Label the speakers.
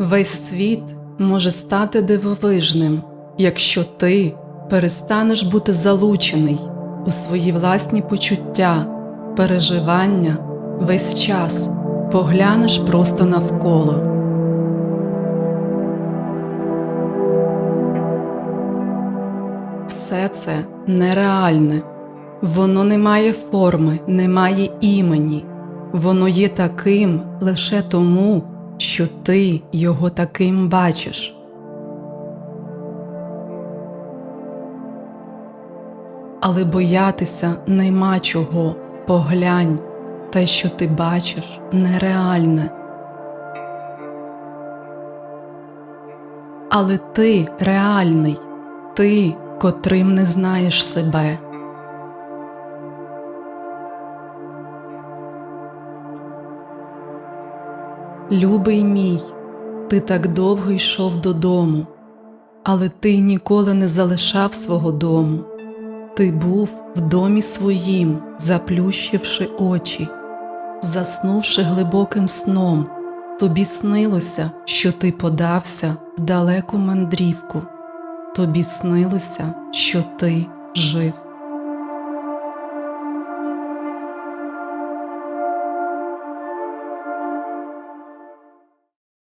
Speaker 1: Весь світ може стати дивовижним, якщо ти перестанеш бути залучений у свої власні почуття, переживання весь час поглянеш просто навколо. Все це нереальне, воно не має форми, не має імені, воно є таким лише тому, що ти його таким бачиш. Але боятися нема чого, поглянь, те, що ти бачиш, нереальне. Але ти реальний, ти, котрим не знаєш себе. Любий мій, ти так довго йшов додому, але ти ніколи не залишав свого дому. Ти був в домі своїм, заплющивши очі, заснувши глибоким сном, тобі снилося, що ти подався в далеку мандрівку, тобі снилося, що ти жив.